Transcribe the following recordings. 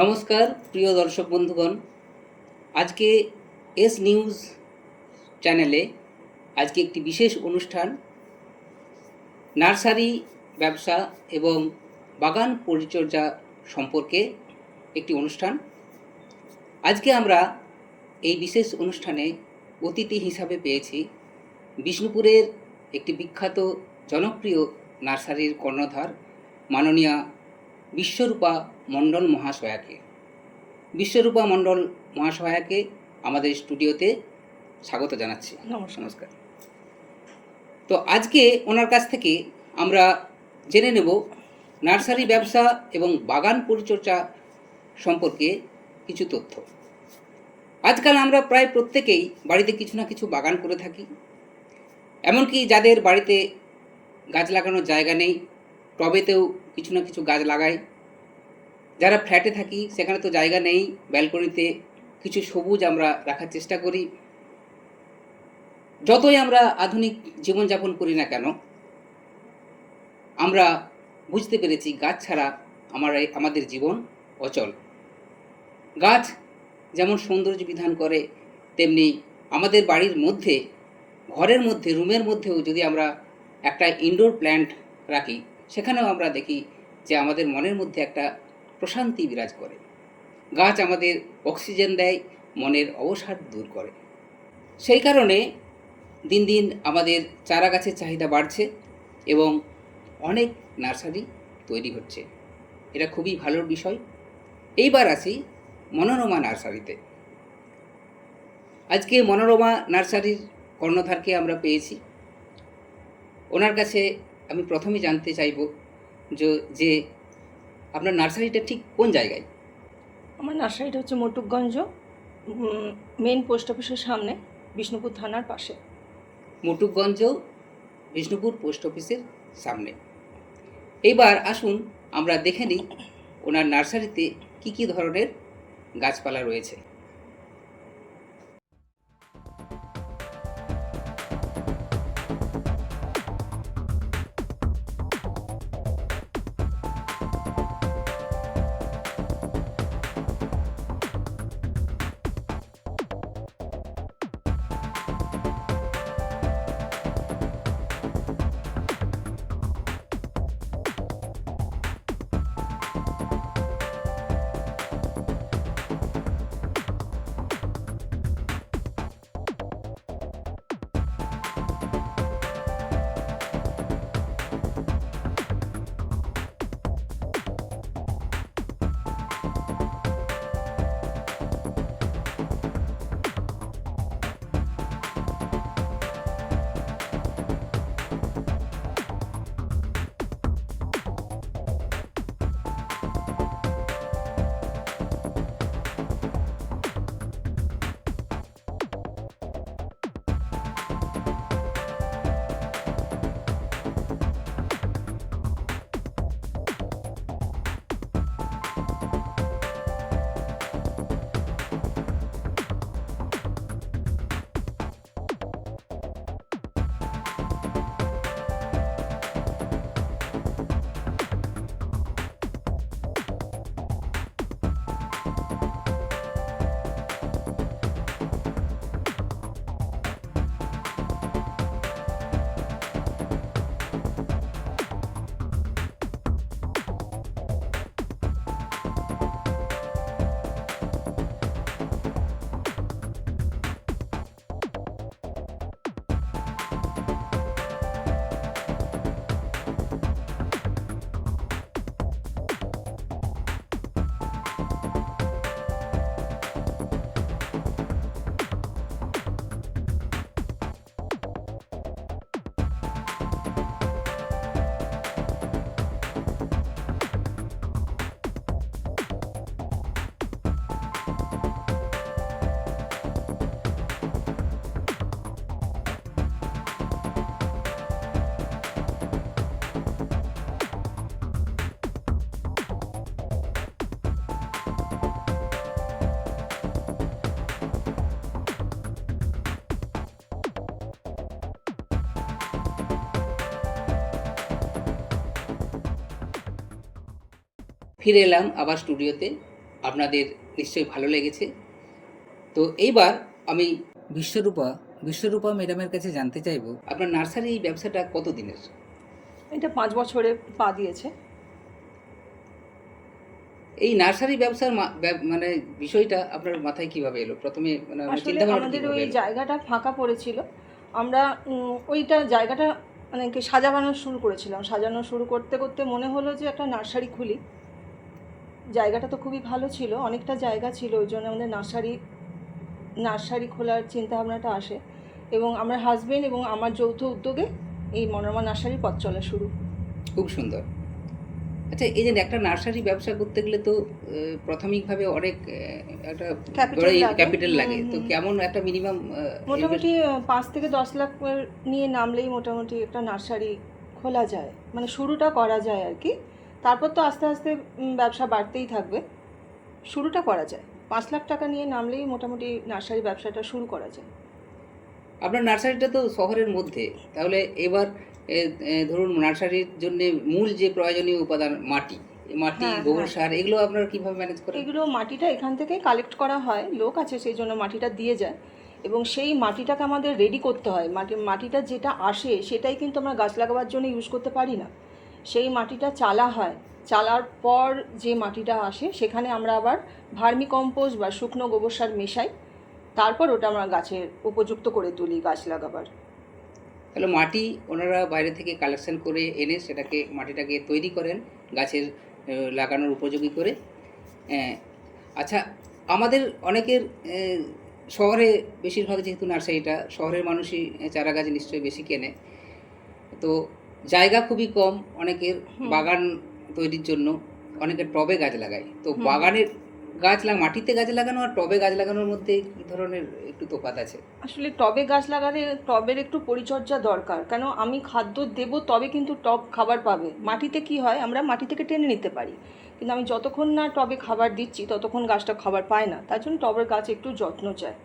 নমস্কার, প্রিয় দর্শক বন্ধুগণ। আজকে এস নিউজ চ্যানেলে আজকে একটি বিশেষ অনুষ্ঠান, নার্সারি ব্যবসা এবং বাগান পরিচর্যা সম্পর্কে একটি অনুষ্ঠান। আজকে আমরা এই বিশেষ অনুষ্ঠানে অতিথি হিসাবে পেয়েছি বিষ্ণুপুরের একটি বিখ্যাত, জনপ্রিয় নার্সারির কর্ণধার মাননীয়া বিশ্বরূপা মণ্ডল মহাশয়াকে বিশ্বরূপা মণ্ডল মহাশয়াকে আমাদের স্টুডিওতে স্বাগত জানাচ্ছি। নমস্কার। তো আজকে ওনার কাছ থেকে আমরা জেনে নেব নার্সারি ব্যবসা এবং বাগান পরিচর্যা সম্পর্কে কিছু তথ্য। আজকাল আমরা প্রায় প্রত্যেকেই বাড়িতে কিছু না কিছু বাগান করে থাকি। এমনকি যাদের বাড়িতে গাছ লাগানোর জায়গা নেই টবেতেও কিছু না কিছু গাছ লাগাই। যারা ফ্ল্যাটে থাকি, সেখানে তো জায়গা নেই, ব্যালকনিতে কিছু সবুজ আমরা রাখার চেষ্টা করি। যতই আমরা আধুনিক জীবনযাপন করি না কেন, আমরা বুঝতে পেরেছি গাছ ছাড়া আমার আমাদের জীবন অচল। গাছ যেমন সৌন্দর্য বিধান করে, তেমনি আমাদের বাড়ির মধ্যে, ঘরের মধ্যে, রুমের মধ্যেও যদি আমরা একটা ইনডোর প্ল্যান্ট রাখি, সেখানেও আমরা দেখি যে আমাদের মনের মধ্যে একটা প্রশান্তি বিরাজ করে। গাছ আমাদের অক্সিজেন দেয়, মনের অবসাদ দূর করে। সেই কারণে দিন দিন আমাদের চারা গাছের চাহিদা বাড়ছে এবং অনেক নার্সারি তৈরি হচ্ছে। এটা খুবই ভালো বিষয়। এইবার আসি মনোরমা নার্সারিতে। আজকে মনোরমা নার্সারির কর্ণধারকে আমরা পেয়েছি। ওনার কাছে আমি প্রথমে জানতে চাইব যে আপনার নার্সারিটা ঠিক কোন জায়গায়? আমার নার্সারিটা হচ্ছে মটুকগঞ্জ মেন পোস্ট অফিসের সামনে বিষ্ণুপুর থানার পাশে। মটুকগঞ্জ বিষ্ণুপুর পোস্ট অফিসের সামনে। এবার আসুন আমরা দেখে নিই ওনার নার্সারিতে কি কি ধরনের গাছপালা রয়েছে। ফিরে এলাম আবার স্টুডিওতে। আপনাদের নিশ্চয়ই ভালো লেগেছে। তো এইবার আমি বিশ্বরূপা বিশ্বরূপা ম্যাডামের কাছে জানতে চাইব আপনার নার্সারি এই ব্যবসাটা কত দিনের? এটা পাঁচ বছরে পা দিয়েছে। এই নার্সারি ব্যবসার মানে বিষয়টা আপনার মাথায় কীভাবে এলো? প্রথমে মানে চিন্তা আমাদের ওই জায়গাটা ফাঁকা পড়েছিল। আমরা ওইটা জায়গাটা মানে কি সাজানো শুরু করেছিলাম। সাজানো শুরু করতে করতে মনে হলো যে একটা নার্সারি খুলি। জায়গাটা তো খুবই ভালো ছিল অনেকটা জায়গা ছিল ওই জন্য আমাদের নার্সারি নার্সারি খোলার চিন্তা ভাবনাটা আসে। এবং আমার হাজবেন্ড এবং আমার যৌথ উদ্যোগে এই মনোরমা নার্সারির পথ চলা শুরু। খুব সুন্দর। আচ্ছা এই যে একটা নার্সারি ব্যবসা করতে গেলে তো প্রাথমিকভাবে অনেক একটা ক্যাপিটাল লাগে। তো কেমন একটা মিনিমাম মোটামুটি পাঁচ থেকে দশ লাখ নিয়ে নামলেই মোটামুটি একটা নার্সারি খোলা যায়। মানে শুরুটা করা যায় আর কি। তারপর তো আস্তে আস্তে ব্যবসা বাড়তেই থাকবে। শুরুটা করা যায়। পাঁচ লাখ টাকা নিয়ে নামলেই মোটামুটি নার্সারি ব্যবসাটা শুরু করা যায়। আপনার নার্সারিটা তো শহরের মধ্যে। তাহলে এবার ধরুন নার্সারির জন্য মূল যে প্রয়োজনীয় উপাদান মাটি মাটি হ্যাঁ, গোবর হ্যাঁ। সার এগুলো আপনারা কীভাবে ম্যানেজ করেন? এগুলো মাটিটা এখান থেকে কালেক্ট করা হয়। লোক আছে সেই জন্য মাটিটা দিয়ে যায়। এবং সেই মাটিটাকে আমাদের রেডি করতে হয়। মাটি মাটিটা যেটা আসে সেটাই কিন্তু আমরা গাছ লাগাবার জন্য ইউজ করতে পারি না। সেই মাটিটা চালা হয়। চালার পর যে মাটিটা আসে, সেখানে আমরা আবার ভার্মি কম্পোস্ট বা শুকনো গোবর সার মেশাই। তারপর ওটা আমরা গাছের উপযুক্ত করে তুলি, গাছ লাগাবার। তাহলে মাটি ওনারা বাইরে থেকে কালেকশন করে এনে সেটাকে মাটিটাকে তৈরি করেন, গাছের লাগানোর উপযোগী করে। আচ্ছা আমাদের অনেকের শহরে বেশিরভাগ যেহেতু নার্সারিটা, শহরের মানুষই চারা গাছ নিশ্চয়ই বেশি কেনে। তো জায়গা খুবই কম অনেকের বাগান তৈরির জন্য অনেকের টবে গাছ লাগায়। তো বাগানের গাছ লাগা মাটিতে গাছ লাগানো আর টবে গাছ লাগানোর মধ্যে কী ধরনের একটু তফাৎ আছে? আসলে টবে গাছ লাগালে টবের একটু পরিচর্যা দরকার। কেন আমি খাদ্য দেব তবে কিন্তু টব খাবার পাবে। মাটিতে কি হয় আমরা মাটি থেকে টেনে নিতে পারি। কিন্তু আমি যতক্ষণ না টবে খাবার দিচ্ছি ততক্ষণ গাছটা খাবার পায় না। তার জন্য টবের গাছ একটু যত্ন চায়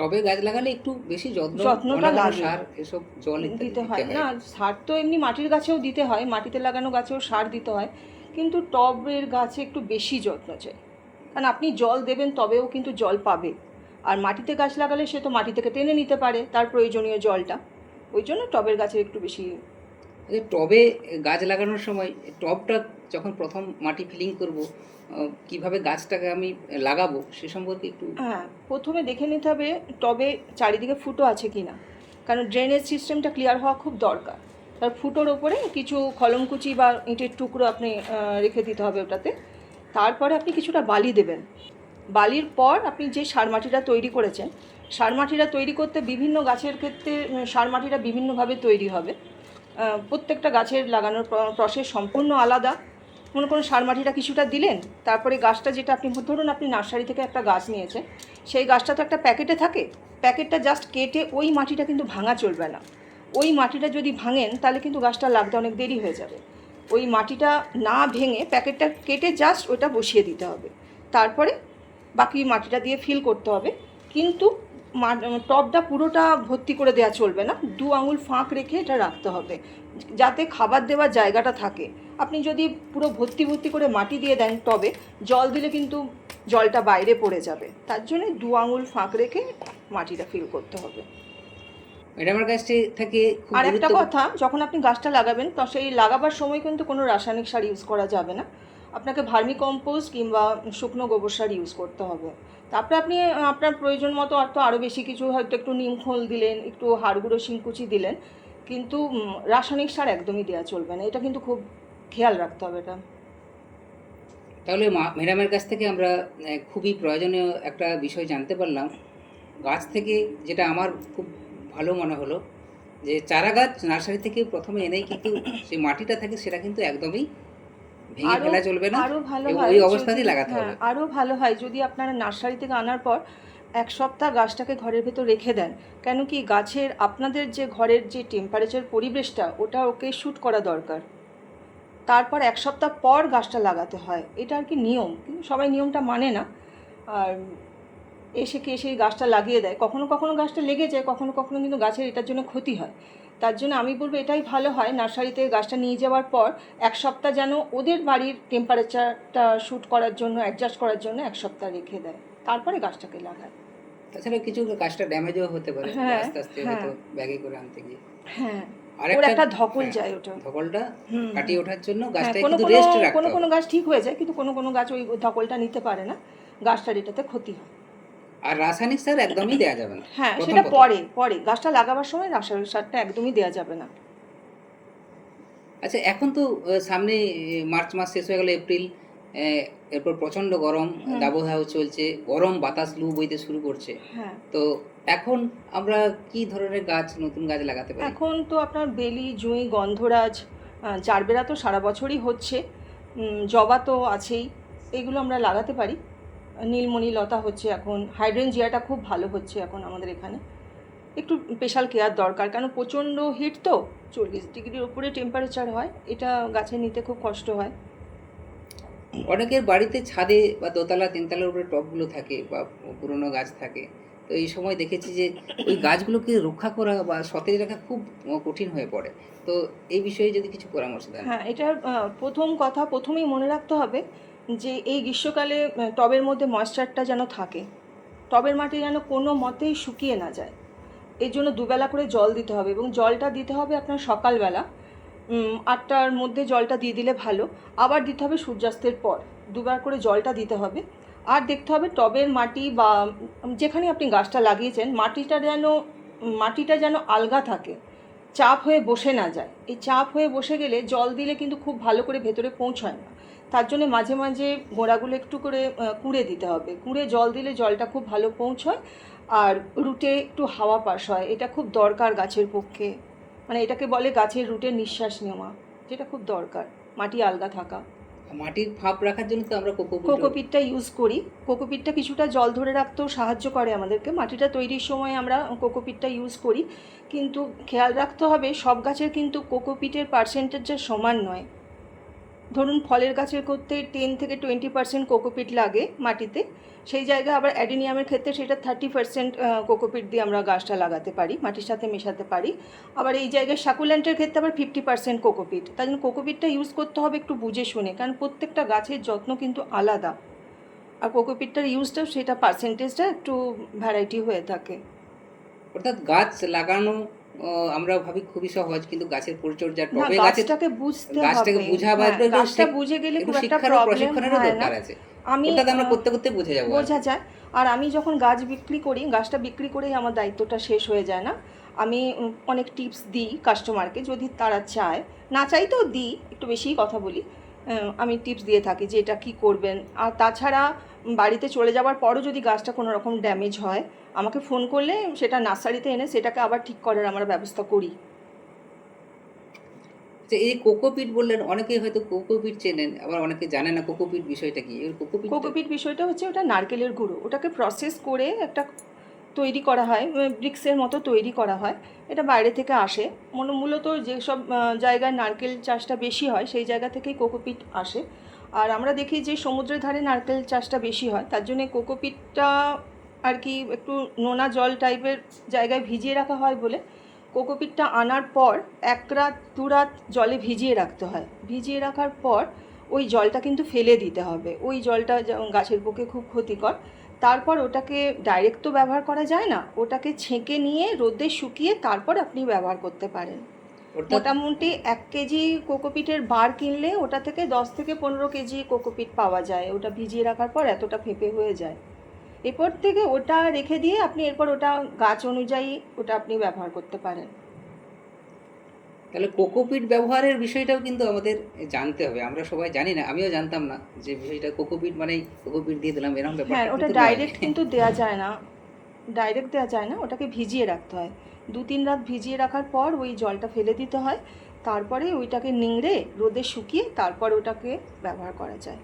টবে গাছ লাগালে একটু বেশি যত্ন যত্নটা লাগে। সার এসব জল দিতে হয়। না সার তো এমনি মাটির গাছেও দিতে হয় মাটিতে লাগানো গাছেও সার দিতে হয় কিন্তু টবের গাছে একটু বেশি যত্ন চাই। কারণ আপনি জল দেবেন তবেও কিন্তু জল পাবে। আর মাটিতে গাছ লাগালে সে তো মাটি থেকে টেনে নিতে পারে তার প্রয়োজনীয় জলটা। ওই জন্য টবের গাছের একটু বেশি টবে গাছ লাগানোর সময় টবটা যখন প্রথম মাটি ফিলিং করব কীভাবে গাছটাকে আমি লাগাবো সে সম্পর্কে একটু হ্যাঁ প্রথমে দেখে নিতে হবে টবে চারিদিকে ফুটো আছে কি না কারণ ড্রেনেজ সিস্টেমটা ক্লিয়ার হওয়া খুব দরকার। তার ফুটোর ওপরে কিছু কলমকুচি বা ইটের টুকরো আপনি রেখে দিতে হবে ওটাতে। তারপরে আপনি কিছুটা বালি দেবেন। বালির পর আপনি যে সার মাটিটা তৈরি করেছেন, সার মাটিটা তৈরি করতে বিভিন্ন গাছের ক্ষেত্রে সার মাটিটা বিভিন্নভাবে তৈরি হবে। প্রত্যেকটা গাছের লাগানোর প্রসেস সম্পূর্ণ আলাদা। মনে করুন সার মাটিটা কিছুটা দিলেন, তারপরে গাছটা যেটা আপনি, ধরুন আপনি নার্সারি থেকে একটা গাছ নিয়েছেন, সেই গাছটা তো একটা প্যাকেটে থাকে, প্যাকেটটা জাস্ট কেটে ওই মাটিটা কিন্তু ভাঙা চলবে না। ওই মাটিটা যদি ভাঙেন, তাহলে কিন্তু গাছটা লাগতে অনেক দেরি হয়ে যাবে। ওই মাটিটা না ভেঙে প্যাকেটটা কেটে জাস্ট ওটা বসিয়ে দিতে হবে। তারপরে বাকি মাটিটা দিয়ে ফিল করতে হবে। কিন্তু টবটা পুরোটা ভর্তি করে দেওয়া চলবে না। দু আঙুল ফাঁক রেখে এটা রাখতে হবে। যাতে খাবার দেওয়ার জায়গাটা থাকে। আপনি যদি পুরো ভর্তি ভর্তি করে মাটি দিয়ে দেন টবে জল দিলে কিন্তু জলটা বাইরে পড়ে যাবে। তার জন্য দু আঙুল ফাঁক রেখে মাটিটা ফিল করতে হবে। ম্যাডামের কাছে থেকে আর একটা কথা যখন আপনি গাছটা লাগাবেন তো সেই লাগাবার সময় কিন্তু কোনো রাসায়নিক সার ইউজ করা যাবে না। আপনাকে ভার্মি কম্পোস্ট কিংবা শুকনো গোবর সার ইউজ করতে হবে। তারপরে আপনি, আপনার প্রয়োজন মতো তো আরও বেশি কিছু, হয়তো একটু নিম খোল দিলেন, একটু হাড়গুঁড়ো শিংকুচি দিলেন, কিন্তু রাসায়নিক সার একদমই দেওয়া চলবে না। এটা কিন্তু খুব খেয়াল রাখতে হবে এটা। তাহলে ম্যাডামের কাছ থেকে আমরা খুবই প্রয়োজনীয় একটা বিষয় জানতে পারলাম। গাছ থেকে যেটা আমার খুব ভালো মনে হলো, যে চারা গাছ নার্সারি থেকে প্রথমে এনেই কিন্তু যে মাটিটা থাকে সেটা কিন্তু একদমই ভেঙে আরো- ফেলা চলবে না? আরও ভালো হয় ওই অবস্থাতেই যদি- লাগাতে হ্যাঁ, হবে। আরও ভালো হয় যদি আপনারা নার্সারি থেকে আনার পর এক সপ্তাহ গাছটাকে ঘরের ভেতর রেখে দেন। কেন কি গাছের আপনাদের যে ঘরের যে টেম্পারেচার পরিবেশটা ওটা ওকে শ্যুট করা দরকার। তারপর এক সপ্তাহ পর গাছটা লাগাতে হয়। এটা আর কি নিয়ম? কিন্তু সবাই নিয়মটা মানে না। আর এসে কে এসে গাছটা লাগিয়ে দেয়। কখনো কখনো গাছটা লেগে যায় কখনো কখনো কিন্তু গাছের এটার জন্য ক্ষতি হয়। তার জন্য আমি বলব এটাই ভালো হয় নার্সারিতে গাছটা নিয়ে যাওয়ার পর এক সপ্তাহ যেন ওদের বাড়ির টেম্পারেচারটা শ্যুট করার জন্য অ্যাডজাস্ট করার জন্য এক সপ্তাহ রেখে দেয়। তারপরে গাছটাকে লাগায়। তাছাড়া কিছু গাছটা ড্যামেজও হতে পারে হ্যাঁ, আস্তে আস্তে হ্যাঁ। হয়তো ব্যাগে করে আনতে গিয়ে। হ্যাঁ আর একটা ধকল হ্যাঁ, যায় ওটা ধকলটা কাটিয়ে ওঠার জন্য গাছটা কোনো রেস্ট রাখতে কোনো কোনো গাছ ঠিক হয়ে যায় কিন্তু কোনো কোনো গাছ ওই ধকলটা নিতে পারে না। গাছটার এটাতে ক্ষতি হয়। আর রাসায়নিক সার একদমই দেওয়া যাবে না হ্যাঁ সেটা পরে পরে। গাছটা লাগাবার সময় রাসায়নিক সারটা একদমই দেওয়া যাবে না। আচ্ছা এখন তো সামনে মার্চ মাস শেষ হয়ে গেল এপ্রিল এরপর প্রচণ্ড গরম। দাবদাহ চলছে গরম বাতাস লু বইতে শুরু করছে। হ্যাঁ। তো এখন আমরা কি ধরনের গাছ নতুন গাছ লাগাতে পারি? এখন তো আপনার বেলি জুঁই গন্ধরাজ আহ, জারবেরা তো সারা বছরই হচ্ছে। জবা তো আছেই এগুলো আমরা লাগাতে পারি। নীলমণি লতা হচ্ছে এখন হাইড্রেনজিয়াটা খুব ভালো হচ্ছে এখন আমাদের এখানে। একটু স্পেশাল কেয়ার দরকার কারণ প্রচণ্ড হিট তো চল্লিশ ডিগ্রির উপরে টেম্পারেচার হয় এটা গাছে নিতে খুব কষ্ট হয়। অনেকের বাড়িতে ছাদে বা দোতলা তিনতলার উপরে টবগুলো থাকে বা পুরনো গাছ থাকে। তো এই সময় দেখেছি যে ওই গাছগুলোকে রক্ষা করা বা সতেজ রাখা খুব কঠিন হয়ে পড়ে। তো এই বিষয়ে যদি কিছু পরামর্শ দেন। হ্যাঁ এটার প্রথম কথা প্রথমেই মনে রাখতে হবে যে এই গ্রীষ্মকালে টবের মধ্যে ময়েশ্চারটা যেন থাকে। টবের মাটি যেন কোনো মতেই শুকিয়ে না যায়। এর জন্য দুবেলা করে জল দিতে হবে এবং জলটা দিতে হবে আপনার সকালবেলা। আটটার মধ্যে জলটা দিয়ে দিলে ভালো। আবার দিতে হবে সূর্যাস্তের পর। দুবার করে জলটা দিতে হবে। আর দেখতে হবে টবের মাটি বা যেখানে আপনি গাছটা লাগিয়েছেন, মাটিটা যেন মাটিটা যেন আলগা থাকে। চাপ হয়ে বসে না যায়। এই চাপ হয়ে বসে গেলে জল দিলে কিন্তু খুব ভালো করে ভেতরে পৌঁছায় না। তার জন্য মাঝে মাঝে গোড়াগুলো একটু করে কুড়ে দিতে হবে। কুড়ে জল দিলে জলটা খুব ভালো পৌঁছয় আর রুটে একটু হাওয়া পাস হয়। এটা খুব দরকার গাছের পক্ষে। মানে এটাকে বলে গাছের রুটে নিঃশ্বাস নেওয়া যেটা খুব দরকার। মাটি আলগা থাকা। মাটির ফাঁপ রাখার জন্য তো আমরা কোকো কোকোপিটটা ইউজ করি। কোকোপিটটা কিছুটা জল ধরে রাখতেও সাহায্য করে আমাদেরকে। মাটিটা তৈরির সময় আমরা কোকোপিটটা ইউজ করি। কিন্তু খেয়াল রাখতে হবে সব গাছের কিন্তু কোকোপিটের পার্সেন্টেজটা সমান নয়। ধরুন ফলের গাছের করতে টেন থেকে টোয়েন্টি পার্সেন্ট কোকোপিট লাগে মাটিতে। সেই জায়গায় আবার অ্যাডিনিয়ামের ক্ষেত্রে সেটা থার্টি পার্সেন্ট কোকোপিট দিয়ে আমরা গাছটা লাগাতে পারি, মাটির সাথে মেশাতে পারি। আবার এই জায়গায় সাকুল্যান্টের ক্ষেত্রে আবার ফিফটি পার্সেন্ট কোকোপিট। তাই জন্য কোকোপিটটা ইউজ করতে হবে একটু বুঝে শুনে, কারণ প্রত্যেকটা গাছের যত্ন কিন্তু আলাদা। আর কোকোপিটটার ইউজটাও সেটা পার্সেন্টেজটা একটু ভ্যারাইটি হয়ে থাকে। অর্থাৎ গাছ লাগানো আমরা ভাবি খুবই সহজ কিন্তু গাছের পরিচর্যা টবে গাছটাকে বুঝতে গাছটাকে হবে। বোঝা বা হ্যাঁ, একটু গাছটা বুঝে গেলে খুব একটা প্রবলেম হয় না। দরকার আছে। আমি আমরা করতে করতে বুঝে যাব। আর বোঝা যায়। আর আমি যখন গাছ বিক্রি করি গাছটা বিক্রি করেই আমার দায়িত্বটা শেষ হয়ে যায় না। আমি অনেক টিপস দিই কাস্টমারকে যদি তারা চায়। না চাইতেও দিই একটু বেশিই কথা বলি। আমি টিপস দিয়ে থাকি যে এটা কী করবেন। আর তাছাড়া বাড়িতে চলে যাওয়ার পরও যদি গাছটা কোনো রকম ড্যামেজ হয় আমাকে ফোন করলে সেটা নার্সারিতে এনে সেটাকে আবার ঠিক করার আমরা ব্যবস্থা করি। যে এই কোকোপিট বললেন অনেকেই হয়তো কোকোপিট চেনেন আবার অনেকে জানে না কোকোপিট বিষয়টা কি। কোকোপিট কোকোপিট বিষয়টা হচ্ছে ওটা নারকেলের গুঁড়ো। ওটাকে প্রসেস করে একটা তৈরি করা হয় ব্রিক্সের মতো তৈরি করা হয়। এটা বাইরে থেকে আসে। মূল- মূলত যেসব জায়গায় নারকেল চাষটা বেশি হয়, সেই জায়গা থেকেই কোকোপিট আসে। আর আমরা দেখি যে সমুদ্রের ধারে নারকেল চাষটা বেশি হয়, তার জন্যে কোকোপিটটা আর কি একটু নোনা জল টাইপের জায়গায় ভিজিয়ে রাখা হয় বলে। কোকোপিটটা আনার পর এক রাত, দু রাত জলে ভিজিয়ে রাখতে হয়। ভিজিয়ে রাখার পর ওই জলটা কিন্তু ফেলে দিতে হবে। ওই জলটা গাছের পক্ষে খুব ক্ষতিকর। তারপর ওটাকে ডাইরেক্ট তো ব্যবহার করা যায় না ওটাকে ছেঁকে নিয়ে রোদে শুকিয়ে তারপর আপনি ব্যবহার করতে পারেন। মোটামুটি এক কেজি কোকোপিটের বার কিনলে ওটা থেকে দশ থেকে পনেরো কেজি কোকোপিট পাওয়া যায় ওটা ভিজিয়ে রাখার পর এতটা ফেঁপে হয়ে যায়। এরপর থেকে ওটা রেখে দিয়ে আপনি এরপর ওটা গাছ অনুযায়ী ওটা আপনি ব্যবহার করতে পারেন। তাহলে কোকোপিট ব্যবহারের বিষয়টাও কিন্তু আমাদের জানতে হবে আমরা সবাই জানি না আমিও জানতাম না যে বিষয়টা কোকোপিট মানে কোকোপিট দিয়ে দিলাম এরকম ব্যাপার হ্যাঁ ওটা ডাইরেক্ট কিন্তু দেওয়া যায় না ডাইরেক্ট দেওয়া যায় না ওটাকে ভিজিয়ে রাখতে হয়। দু তিন রাত ভিজিয়ে রাখার পর ওই জলটা ফেলে দিতে হয় তারপরে ওইটাকে নিংড়ে রোদে শুকিয়ে তারপর ওটাকে ব্যবহার করা যায়।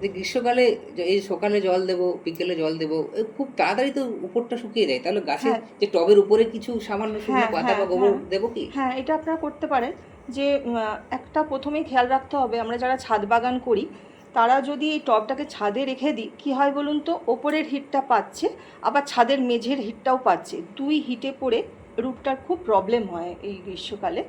যে গ্রীষ্মকালে এই সকালে জল দেবো বিকেলে জল দেবো খুব তাড়াতাড়ি তো উপরটা শুকিয়ে যায় তাহলে গাছের হ্যাঁ। যে টবের উপরে কিছু সামান্য শুকনো হ্যাঁ, পাতা বা হ্যাঁ, গোবর। দেবো কি হ্যাঁ এটা আপনারা করতে পারেন যে একটা প্রথমেই খেয়াল রাখতে হবে আমরা যারা ছাদ বাগান করি তারা যদি এই টবটাকে ছাদে রেখে দিই কী হয় বলুন তো ওপরের হিটটা পাচ্ছে আবার ছাদের মেঝের হিটটাও পাচ্ছে দুই হিটে পড়ে রুটটার খুব প্রবলেম হয় এই গ্রীষ্মকালে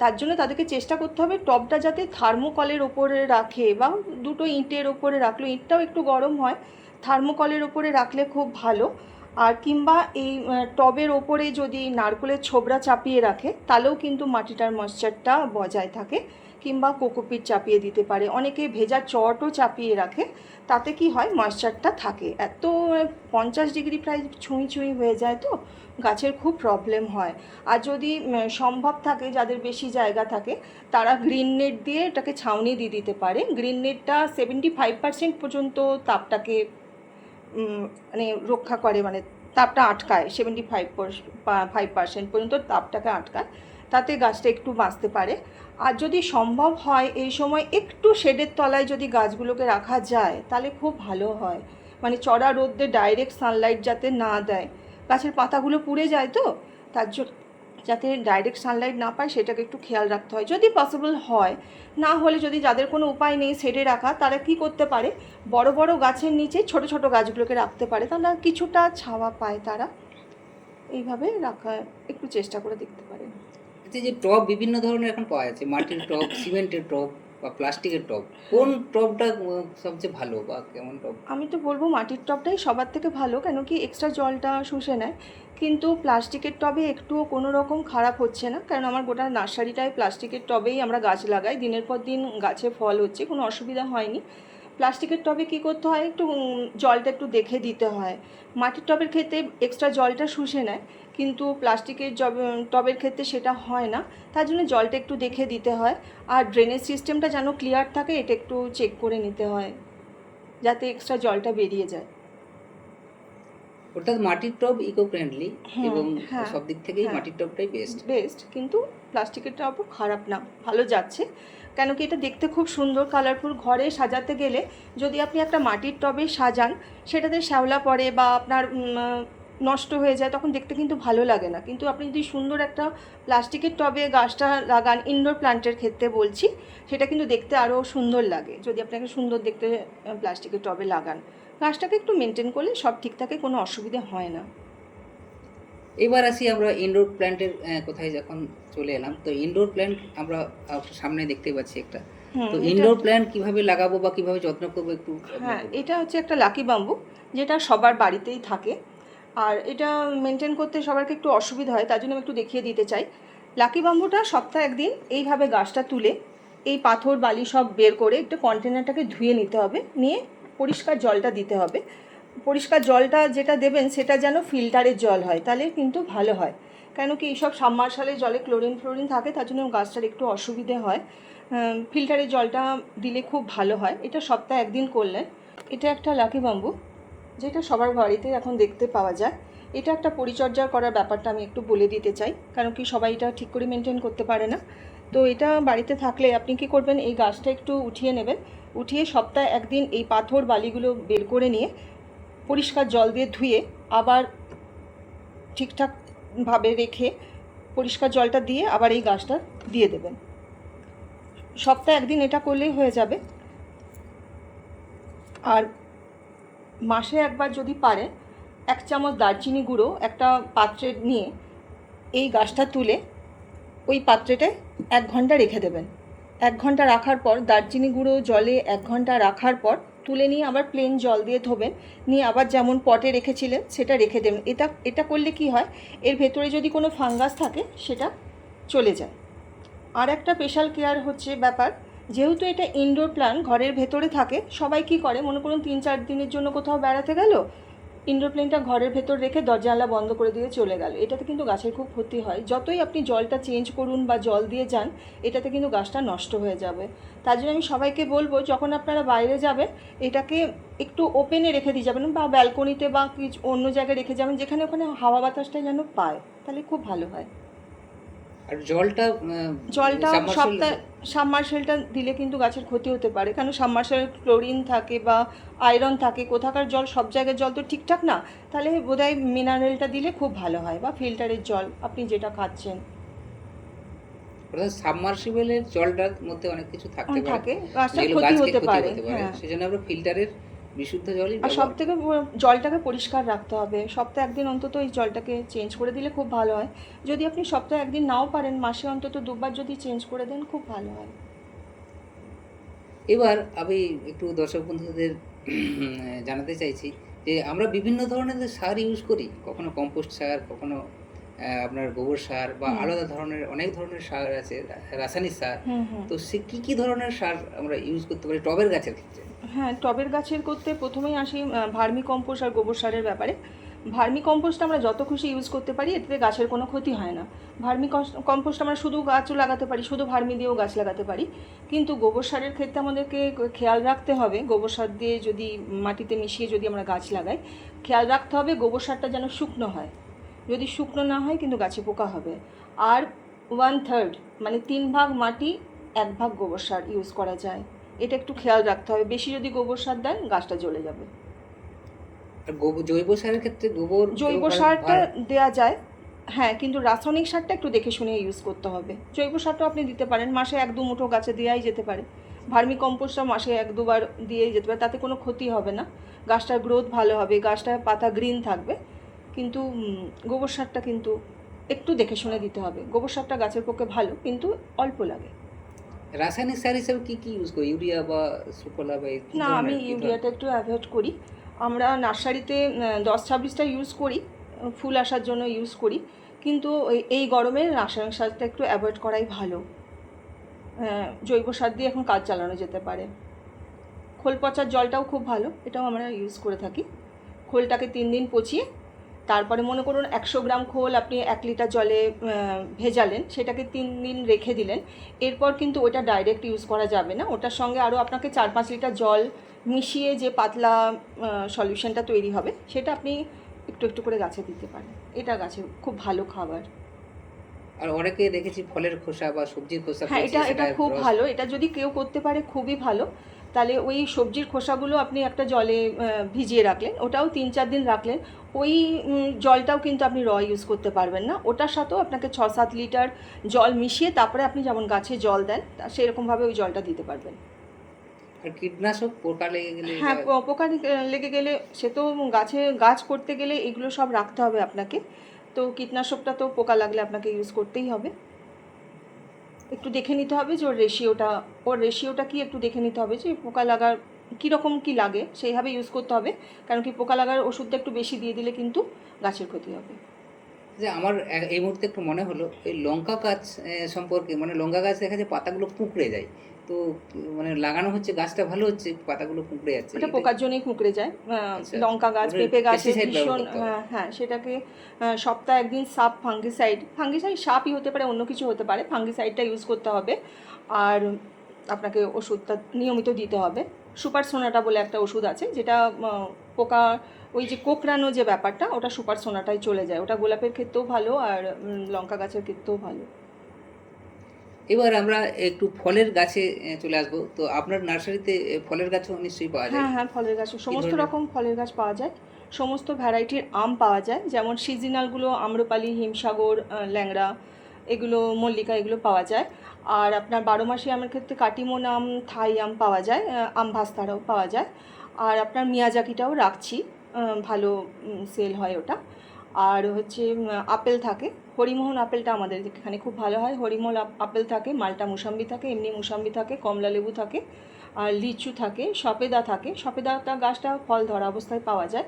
তার জন্য তাদেরকে চেষ্টা করতে হবে টবটা যাতে থার্মোকলের ওপরে রাখে বা দুটো ইঁটের ওপরে রাখল, ইঁটটাও একটু গরম হয়, থার্মোকলের ওপরে রাখলে খুব ভালো। আর কিংবা এই টবের ওপরে যদি নারকেলের ছোবড়া চাপিয়ে রাখে, তাহলেও কিন্তু মাটিটার ময়েশ্চারটা বজায় থাকে কিংবা কোকোপিট চাপিয়ে দিতে পারে। অনেকে ভেজা চটও চাপিয়ে রাখে, তাতে কি হয়, ময়েশ্চারটা থাকে। এত পঞ্চাশ ডিগ্রি প্রায় ছুঁই ছুঁই হয়ে যায় তো গাছের খুব প্রবলেম হয়। আর যদি সম্ভব থাকে, যাদের বেশি জায়গা থাকে, তারা গ্রিন নেট দিয়ে এটাকে ছাউনি দিয়ে দিতে পারে। গ্রিন নেটটা সেভেন্টি ফাইভ পার্সেন্ট পর্যন্ত তাপটাকে মানে রক্ষা করে মানে তাপটা আটকায় সেভেন্টি ফাইভ ফাইভ পার্সেন্ট পর্যন্ত তাপটাকে আটকায়। তাতে গাছটা একটু বাঁচতে পারে। আর যদি সম্ভব হয়, এই সময় একটু শেডের তলায় যদি গাছগুলোকে রাখা যায়, তাহলে খুব ভালো হয়। মানে চড়া রোদ্দে ডাইরেক্ট সানলাইট যাতে না দেয়। গাছের পাতাগুলো পুড়ে যায় তো, তার জন্য যাতে ডাইরেক্ট সানলাইট না পায় সেটাকে একটু খেয়াল রাখতে হয়। যদি পসিবল হয়, না হলে যদি যাদের কোনো উপায় নেই শেডে রাখা, তারা কি করতে পারে? বড় বড় গাছের নিচে ছোট ছোট গাছগুলোকে রাখতে পারে, তাহলে কিছুটা ছাওয়া পায় তারা। এইভাবে রাখা, একটু চেষ্টা করে দেখতে আচ্ছা যে টব বিভিন্ন ধরনের এখন পাওয়া যাচ্ছে, মাটির টব, সিমেন্টের টব বা প্লাস্টিকের টব, কোন টবটা সবচেয়ে ভালো বা কেমন টব? আমি তো বলব মাটির টবটাই সবার থেকে ভালো, কেন কি এক্সট্রা জলটা শুষে নেয়। কিন্তু প্লাস্টিকের টবে একটুও কোনো রকম খারাপ হচ্ছে না কারণ আমার গোটা নার্সারিটায় প্লাস্টিকের টবেই আমরা গাছ লাগাই, দিনের পর দিন গাছে ফল হচ্ছে, কোনো অসুবিধা হয়নি। প্লাস্টিকের টবে কী করতে হয়, একটু জলটা একটু দেখে দিতে হয়। মাটির টবের ক্ষেত্রে এক্সট্রা জলটা শুষে নেয়। কিন্তু প্লাস্টিকের জব- টবের ক্ষেত্রে সেটা হয় না। তার জন্য জলটা একটু দেখে দিতে হয়। আর ড্রেনেজ সিস্টেমটা যেন ক্লিয়ার থাকে এটা একটু চেক করে নিতে হয়। যাতে এক্সট্রা জলটা বেরিয়ে যায়। অর্থাৎ মাটির টব ইকো ফ্রেন্ডলি হ্যাঁ, এবং হ্যাঁ, সব দিক থেকেই হ্যাঁ। মাটির টবটাই বেস্ট বেস্ট কিন্তু প্লাস্টিকের টবও খারাপ না ভালো যাচ্ছে। কেন কি এটা দেখতে খুব সুন্দর কালারফুল ঘরে সাজাতে গেলে যদি আপনি একটা মাটির টবে সাজান সেটাতে শ্যাওলা পড়ে বা আপনার নষ্ট হয়ে যায় তখন দেখতে কিন্তু ভালো লাগে না। কিন্তু আপনি যদি সুন্দর একটা প্লাস্টিকের টবে গাছটা লাগান ইনডোর প্ল্যান্টের ক্ষেত্রে বলছি সেটা কিন্তু দেখতে আরও সুন্দর লাগে। যদি আপনাকে সুন্দর দেখতে প্লাস্টিকের টবে লাগান গাছটাকে একটু মেনটেন করলে সব ঠিক থাকে কোনো অসুবিধে হয় না। এবার আসি আমরা ইনডোর প্ল্যান্টের কোথায় যখন চলে এলাম। তো ইনডোর প্ল্যান্ট আমরা সামনে দেখতে পাচ্ছি একটা। তো ইনডোর প্ল্যান্ট কীভাবে লাগাবো বা কীভাবে যত্ন করব একটু হ্যাঁ এটা হচ্ছে একটা লাকি বাম্বু যেটা সবার বাড়িতেই থাকে। আর এটা মেনটেন করতে সবারকে একটু অসুবিধা হয়, তার জন্য আমি একটু দেখিয়ে দিতে চাই। লাকি বাম্বুটা সপ্তাহে একদিন এইভাবে গাছটা তুলে, এই পাথর, বালি সব বের করে একটু কন্টেনারটাকে ধুয়ে নিতে হবে, নিয়ে পরিষ্কার জলটা দিতে হবে। পরিষ্কার জলটা যেটা দেবেন সেটা যেন ফিল্টারের জল হয়, তাহলে কিন্তু ভালো হয়। কেন কি এইসব সাবমার্শালের জলে ক্লোরিন ফ্লোরিন থাকে, তার জন্য গাছটার একটু অসুবিধে হয়। ফিল্টারের জলটা দিলে খুব ভালো হয়। এটা সপ্তাহে একদিন করলেন। এটা একটা লাকি বাম্বু যেটা সবার বাড়িতে এখন দেখতে পাওয়া যায়। এটা একটা পরিচর্যা করার ব্যাপারটা আমি একটু বলে দিতে চাই, কারণ কি সবাই এটা ঠিক করে মেনটেন করতে পারে না। তো এটা বাড়িতে থাকলে আপনি কি করবেন, এই গাছটা একটু উঠিয়ে নেবেন, উঠিয়ে সপ্তাহে একদিন এই পাথর বালিগুলো বের করে নিয়ে পরিষ্কার জল দিয়ে ধুয়ে আবার ঠিকঠাকভাবে রেখে পরিষ্কার জলটা দিয়ে আবার এই গাছটা দিয়ে দেবেন। সপ্তাহে একদিন এটা করলেই হয়ে যাবে। আর মাসে একবার যদি পারে, এক চামচ দারচিনি গুঁড়ো একটা পাত্রে নিয়ে এই গাছটা তুলে ওই পাত্রেটায় এক ঘণ্টা রেখে দেবেন। এক ঘণ্টা রাখার পর, দারচিনি গুঁড়ো জলে এক ঘণ্টা রাখার পর তুলে নিয়ে আবার প্লেন জল দিয়ে ধোবেন। নিয়ে আবার যেমন পটে রেখেছিলেন, সেটা রেখে দেবেন। এটা এটা করলে কি হয়, এর ভেতরে যদি কোনো ফাঙ্গাস থাকে, সেটা চলে যায়। আর একটা স্পেশাল কেয়ার হচ্ছে ব্যাপার যেহেতু এটা ইনডোর প্ল্যান ঘরের ভেতরে থাকে, সবাই কি করে? মনে করুন তিন চার দিনের জন্য কোথাও বেড়াতে গেল ইনডোর প্লেনটা ঘরের ভেতর রেখে দরজা বন্ধ করে দিয়ে চলে গেল। এটাতে কিন্তু গাছের খুব ক্ষতি হয়। যতই আপনি জলটা চেঞ্জ করুন বা জল দিয়ে যান, এটাতে কিন্তু গাছটা নষ্ট হয়ে যাবে। তার জন্য আমি সবাইকে বলব, যখন আপনারা বাইরে যাবেন, এটাকে একটু ওপেনে রেখে দিয়ে যাবেন বা ব্যালকনিতে বা কিছু অন্য জায়গায় রেখে যাবেন, যেখানে ওখানে হাওয়া বাতাসটা যেন পায়, তাহলে খুব ভালো হয়। আর জলটা জলটা সপ্তাহে সাবমার্শেলটা দিলে কিন্তু গাছের ক্ষতি হতে পারে। কারণ সাবমার্শেল ক্লোরিন থাকে বা আয়রন থাকে কোথাকার জল সব জায়গার জল তো ঠিকঠাক না। তাহলে বোধহয় মিনারেলটা দিলে খুব ভালো হয় বা ফিল্টারের জল আপনি যেটা খাচ্ছেন। অর্থাৎ সাবমার্সিবলের জলটার মধ্যে অনেক কিছু থাকতে পারে। থাকে ক্ষতি হতে পারে হ্যাঁ। সেজন্য আমরা ফিল্টারের বিশুদ্ধ জলই আর সব থেকে জলটাকে পরিষ্কার রাখতে হবে। সপ্তাহে একদিন অন্তত এই জলটাকে চেঞ্জ করে দিলে খুব ভালো হয়। যদি আপনি সপ্তাহে একদিন নাও পারেন মাসে অন্তত দুবার যদি চেঞ্জ করে দেন খুব ভালো হয়। এবার আমি একটু দর্শক বন্ধুদের জানাতে চাইছি যে আমরা বিভিন্ন ধরনের সার ইউজ করি কখনো কম্পোস্ট সার কখনো আপনার গোবর সার বা আলাদা ধরনের অনেক ধরনের সার আছে রাসায়নিক সার। তো সে কি কি ধরনের সার আমরা ইউজ করতে পারি টবের গাছের ক্ষেত্রে? হ্যাঁ টবের গাছের করতে প্রথমেই আসি ভার্মি কম্পোস্ট আর গোবর সারের ব্যাপারে। ভার্মি কম্পোস্ট আমরা যত খুশি ইউজ করতে পারি, এতে গাছের কোনো ক্ষতি হয় না। ভার্মি কম্পোস্ট আমরা শুধু গাছও লাগাতে পারি, শুধু ভার্মি দিয়েও গাছ লাগাতে পারি। কিন্তু গোবর সারের ক্ষেত্রে আমাদেরকে খেয়াল রাখতে হবে, গোবর সার দিয়ে যদি মাটিতে মিশিয়ে যদি আমরা গাছ লাগাই, খেয়াল রাখতে হবে গোবর সারটা যেন শুকনো হয়। যদি শুকনো না হয় কিন্তু গাছে পোকা হবে। আর ওয়ান থার্ড মানে তিন ভাগ মাটি, এক ভাগ গোবর সার ইউজ করা যায়। এটা একটু খেয়াল রাখতে হবে। বেশি যদি গোবর সার দেন গাছটা জ্বলে যাবে। জৈব সারের ক্ষেত্রে গোবর জৈব সারটা দেওয়া যায়। হ্যাঁ কিন্তু রাসায়নিক সারটা একটু দেখে শুনে ইউজ করতে হবে। জৈব সারটা আপনি দিতে পারেন। মাসে এক দু মুঠো গাছে দেওয়াই যেতে পারে। ভার্মি কম্পোস্টটা মাসে এক দুবার দিয়েই যেতে পারে। তাতে কোনো ক্ষতি হবে না। গাছটার গ্রোথ ভালো হবে। গাছটার পাতা গ্রিন থাকবে। কিন্তু গোবর সারটা কিন্তু একটু দেখে শুনে দিতে হবে। গোবর সারটা গাছের পক্ষে ভালো কিন্তু অল্প লাগে। রাসায়নিক সার হিসেবে কি কি ইউজ করি? ইউরিয়া বা সুফলা বা না আমি ইউরিয়াটা একটু অ্যাভয়েড করি। আমরা নার্সারিতে দশ ছাব্বিশটা ইউজ করি ফুল আসার জন্য ইউজ করি। কিন্তু এই- এই গরমে রাসায়নিক সারটা একটু অ্যাভয়েড করাই ভালো। জৈব সার দিয়ে এখন কাজ চালানো যেতে পারে। খোল পচার জলটাও খুব ভালো এটাও আমরা ইউজ করে থাকি। খোলটাকে তিন দিন পচিয়ে তারপরে মনে করুন একশো গ্রাম খোল আপনি এক লিটার জলে ভেজালেন সেটাকে তিন দিন রেখে দিলেন। এরপর কিন্তু ওটা ডাইরেক্ট ইউজ করা যাবে না। ওটার সঙ্গে আরও আপনাকে চার পাঁচ লিটার জল মিশিয়ে যে পাতলা সলিউশনটা তৈরি হবে সেটা আপনি একটু একটু করে গাছে দিতে পারেন। এটা গাছে খুব ভালো খাবার। আর অনেকে দেখেছি ফলের খোসা বা সবজির খোসা হ্যাঁ এটা এটা খুব ভালো। এটা যদি কেউ করতে পারে খুবই ভালো। তাহলে ওই সবজির খোসাগুলো আপনি একটা জলে ভিজিয়ে রাখলেন ওটাও তিন চার দিন রাখলেন ওই জলটাও কিন্তু আপনি র ইউজ করতে পারবেন না। ওটার সাথেও আপনাকে ছ সাত লিটার জল মিশিয়ে তারপরে আপনি যেমন গাছে জল দেন সেরকমভাবে ওই জলটা দিতে পারবেন। আর কীটনাশক পোকা লেগে গেলে হ্যাঁ পোকা লেগে গেলে সে তো গাছে গাছ করতে গেলে এগুলো সব রাখতে হবে আপনাকে। তো কীটনাশকটা তো পোকা লাগলে আপনাকে ইউজ করতেই হবে। একটু দেখে নিতে হবে যে ওর রেশিওটা ওর রেশিওটা কি একটু দেখে নিতে হবে যে পোকা লাগার কীরকম কি লাগে, সেইভাবে ইউজ করতে হবে। কারণ কি পোকা লাগার ওষুধটা একটু বেশি দিয়ে দিলে কিন্তু গাছের ক্ষতি হবে। যে আমার এই মুহূর্তে একটু মনে হলো, এই লঙ্কা গাছ সম্পর্কে মানে লঙ্কা গাছ দেখা যায় পাতাগুলো কুঁকড়ে যায়। তো মানে লাগানো হচ্ছে গাছটা ভালো হচ্ছে পাতাগুলো কুঁকড়ে যাচ্ছে এটা পোকার জন্যই কুঁকড়ে যায়। আহ, আচ্ছা। লঙ্কা গাছ পেঁপে গাছ ভীষণ হ্যাঁ, হ্যাঁ সেটাকে সপ্তাহে একদিন সাপ ফাঙ্গিসাইড ফাঙ্গিসাইড সাপই হতে পারে অন্য কিছু হতে পারে ফাঙ্গিসাইডটা ইউজ করতে হবে। আর আপনাকে ওষুধটা নিয়মিত দিতে হবে। সুপার সোনাটা বলে একটা ওষুধ আছে যেটা পোকা ওই যে কোকড়ানো যে ব্যাপারটা ওটা সুপার সোনাটাই চলে যায়। ওটা গোলাপের ক্ষেত্রেও ভালো আর লঙ্কা গাছের ক্ষেত্রেও ভালো। এবার আমরা একটু ফলের গাছে চলে আসব। তো আপনার নার্সারিতে ফলের গাছও নিশ্চয়ই পাওয়া যায়। হ্যাঁ হ্যাঁ ফলের গাছ। সমস্ত রকম ফলের গাছ পাওয়া যায়। সমস্ত ভ্যারাইটির আম পাওয়া যায়। যেমন সিজনালগুলো আম্রপালি হিমসাগর ল্যাংড়া এগুলো মল্লিকা এগুলো পাওয়া যায়। আর আপনার বারো মাসে আমের ক্ষেত্রে কাটিমন আম থাই আম পাওয়া যায়। আম ভাস্তারাও পাওয়া যায়। আর আপনার মিয়াজাকিটাও রাখছি। ভালো সেল হয় ওটা। আর হচ্ছে আপেল থাকে। হরিমোহন আপেলটা আমাদের এখানে খুব ভালো হয়। হরিমোহন আপ- আপেল থাকে মালটা মুসাম্বি থাকে এমনি মুসাম্বি থাকে কমলা লেবু থাকে আর লিচু থাকে সপেদা থাকে। সপেদাটা গাছটা ফল ধরা অবস্থায় পাওয়া যায়।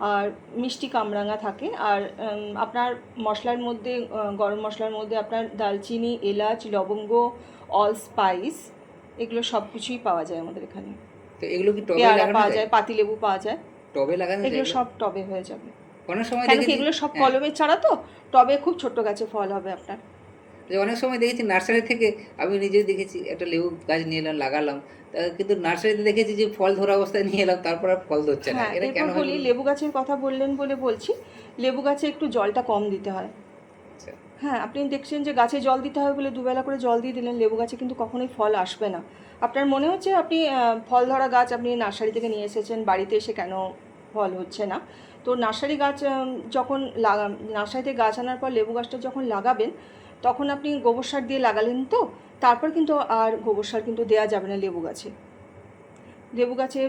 আর মিষ্টি কামরাঙা থাকে। আর আপনার মশলার মধ্যে গরম মশলার মধ্যে আপনার দালচিনি এলাচ লবঙ্গ অল স্পাইস এগুলো সব কিছুই পাওয়া যায় আমাদের এখানে। তো এগুলো কি টবে লাগানো যায়? পাতিলেবু পাওয়া যায়। টবে লাগানো এগুলো? সব টবে হয়ে যাবে। অনেক সময় এগুলো সব হ্যাঁ, কলমের চারা তো? টবে খুব ছোট্ট গাছে ফল হবে আপনার। যে অনেক সময় দেখেছি নার্সারি থেকে আমি দেখেছি একটা লেবু গাছ নিয়ে এলাম লাগালাম। কিন্তু নার্সারিতে দেখেছি যে ফল ধরা অবস্থায় নিয়ে এলাম তারপর আর ফল ধরছে না। হ্যাঁ এটা কেন বলি লেবু গাছের কথা বললেন বলে বলছি লেবু গাছে একটু জলটা কম দিতে হয়। আচ্ছা। হ্যাঁ আপনি দেখছেন যে গাছে জল দিতে হবে বলে দুবেলা করে জল দিয়ে দিলেন লেবু গাছে কিন্তু কখনোই ফল আসবে না। আপনার মনে হচ্ছে আপনি ফল ধরা গাছ আপনি নার্সারি থেকে নিয়ে এসেছেন বাড়িতে এসে কেন ফল হচ্ছে না? তো নার্সারি গাছ যখন লাগা, নার্সারিতে গাছ আনার পর লেবু গাছটা যখন লাগাবেন, তখন আপনি গোবর সার দিয়ে লাগালেন তো? তারপর কিন্তু আর গোবর সার কিন্তু দেওয়া যাবে না লেবু গাছে। লেবু গাছে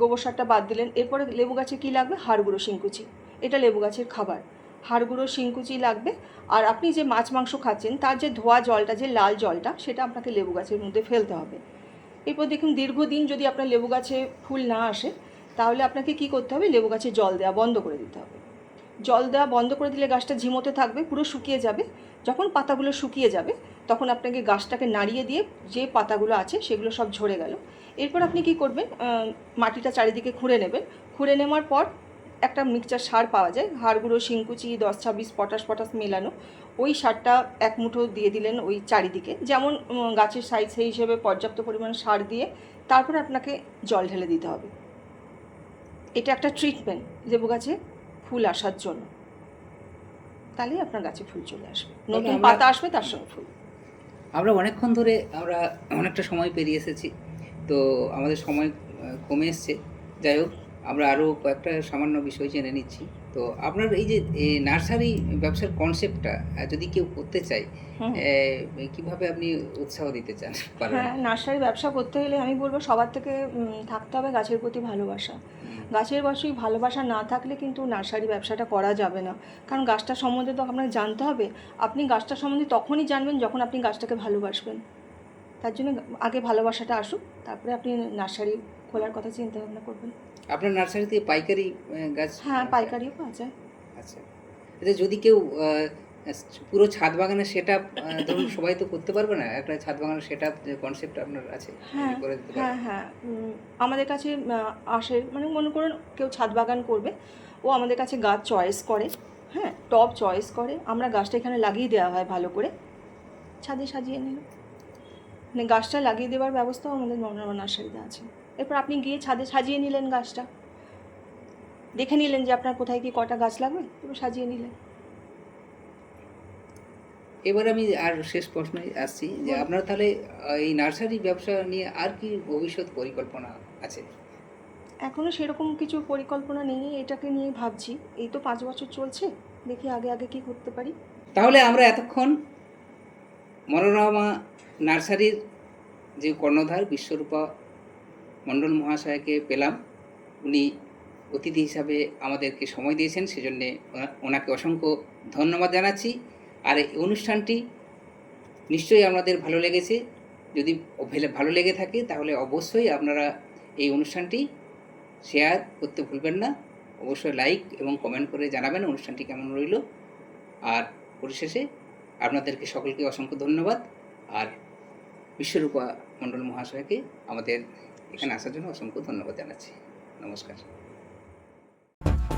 গোবর সারটা বাদ দিলেন। এরপরে লেবু গাছে কী লাগবে? হাড় গুঁড়ো শিংকুচি। এটা লেবু গাছের খাবার। হাড় গুঁড়ো, শিংকুচি লাগবে। আর আপনি যে মাছ, মাংস খাচ্ছেন, তার যে ধোয়া জলটা, যে লাল জলটা, সেটা আপনাকে লেবু গাছের মধ্যে ফেলতে হবে। এরপর দেখুন, দীর্ঘদিন যদি আপনার লেবু গাছে ফুল না আসে তাহলে আপনাকে কি করতে হবে? লেবু গাছে জল দেওয়া বন্ধ করে দিতে হবে। জল দেওয়া বন্ধ করে দিলে গাছটা ঝিমোতে থাকবে, পুরো শুকিয়ে যাবে। যখন পাতাগুলো শুকিয়ে যাবে, তখন আপনাকে গাছটাকে নাড়িয়ে দিয়ে যে পাতাগুলো আছে, সেগুলো সব ঝরে গেল। এরপর আপনি কি করবেন? মাটিটা চারিদিকে খুঁড়ে নেবেন। খুঁড়ে নেওয়ার পর একটা মিক্সচার সার পাওয়া যায়। হাড়গুঁড়ো, শিংকুচি দশ ছাব্বিশ পটাশ পটাশ মেলানো। ওই সারটা এক মুঠো দিয়ে দিলেন ওই চারিদিকে। যেমন গাছের সাইজ সেই হিসেবে পর্যাপ্ত পরিমাণ সার দিয়ে তারপর আপনাকে জল ঢেলে দিতে হবে। এটা একটা ট্রিটমেন্ট লেবু গাছে ফুল আসার জন্য। তাহলেই আপনার গাছে ফুল চলে আসবে। নতুন পাতা আসবে তার সঙ্গে ফুল। আমরা অনেকক্ষণ ধরে আমরা অনেকটা সময় পেরিয়ে এসেছি তো আমাদের সময় কমে এসছে। যাই হোক আমরা আরও কয়েকটা সামান্য বিষয় জেনে নিচ্ছি। তো আপনার এই যে নার্সারি ব্যবসার কনসেপ্টটা যদি কেউ করতে চায়। কীভাবে আপনি উৎসাহ দিতে চান? হ্যাঁ নার্সারি ব্যবসা করতে হলে আমি বলব সবার থেকে থাকতে হবে গাছের প্রতি ভালোবাসা। গাছের প্রতি ভালোবাসা না থাকলে কিন্তু নার্সারি ব্যবসাটা করা যাবে না। কারণ গাছটা সম্বন্ধে তো আপনাকে জানতে হবে। আপনি গাছটা সম্বন্ধে তখনই জানবেন যখন আপনি গাছটাকে ভালোবাসবেন। তার জন্য আগে ভালোবাসাটা আসুক তারপরে আপনি নার্সারি খোলার কথা চিন্তা ভাবনা করবেন। আপনার নার্সারিতে পাইকারি গাছ হ্যাঁ পাইকারিও পাওয়া যায়। আচ্ছা। যদি কেউ পুরো ছাদ বাগানের সেট আপ ধরুন সবাই তো করতে পারবে না। একটা ছাদ বাগানের সেট আপ যে কনসেপ্ট আপনার আছে হ্যাঁ করে দিতে হ্যাঁ হ্যাঁ। আমাদের কাছে আসে মানে মনে করুন কেউ ছাদ বাগান করবে ও আমাদের কাছে গাছ চয়েস করে হ্যাঁ টপ চয়েস করে আমরা গাছটা এখানে লাগিয়ে দেওয়া হয় ভালো করে। ছাদে সাজিয়ে নিল। মানে গাছটা লাগিয়ে দেওয়ার ব্যবস্থাও আমাদের মনোরমা নার্সারিতে আছে। এরপর আপনি গিয়ে ছাদে সাজিয়ে নিলেন গাছটা। দেখে নিলেন যে আপনার কোথায় কি কটা গাছ লাগবে এবার সাজিয়ে নিলেন। এবার আমি আর শেষ প্রশ্নে আসছি যে। আপনার তাহলে এই নার্সারি ব্যবসা নিয়ে আর কি ভবিষ্যৎ পরিকল্পনা আছে? এখনও সেরকম কিছু পরিকল্পনা নেই এটাকে নিয়ে ভাবছি। এই তো পাঁচ বছর চলছে দেখি আগে আগে কি করতে পারি। তাহলে আমরা এতক্ষণ মনোরমা নার্সারির যে কর্ণধার বিশ্বরূপা মণ্ডল মহাশয়কে পেলাম। উনি অতিথি হিসাবে আমাদেরকে সময় দিয়েছেন সেজন্যে ওনাকে অসংখ্য ধন্যবাদ জানাচ্ছি। আর এই অনুষ্ঠানটি নিশ্চয়ই আপনাদের ভালো লেগেছে। যদি ভেলে- ভালো লেগে থাকে, তাহলে অবশ্যই আপনারা এই অনুষ্ঠানটি শেয়ার করতে ভুলবেন না। অবশ্যই লাইক এবং কমেন্ট করে জানাবেন অনুষ্ঠানটি কেমন রইল। আর পরিশেষে আপনাদেরকে সকলকে অসংখ্য ধন্যবাদ। আর বিশ্বরূপা মণ্ডল মহাশয়কে আমাদের এখানে আসার জন্য অসংখ্য ধন্যবাদ জানাচ্ছি। নমস্কার।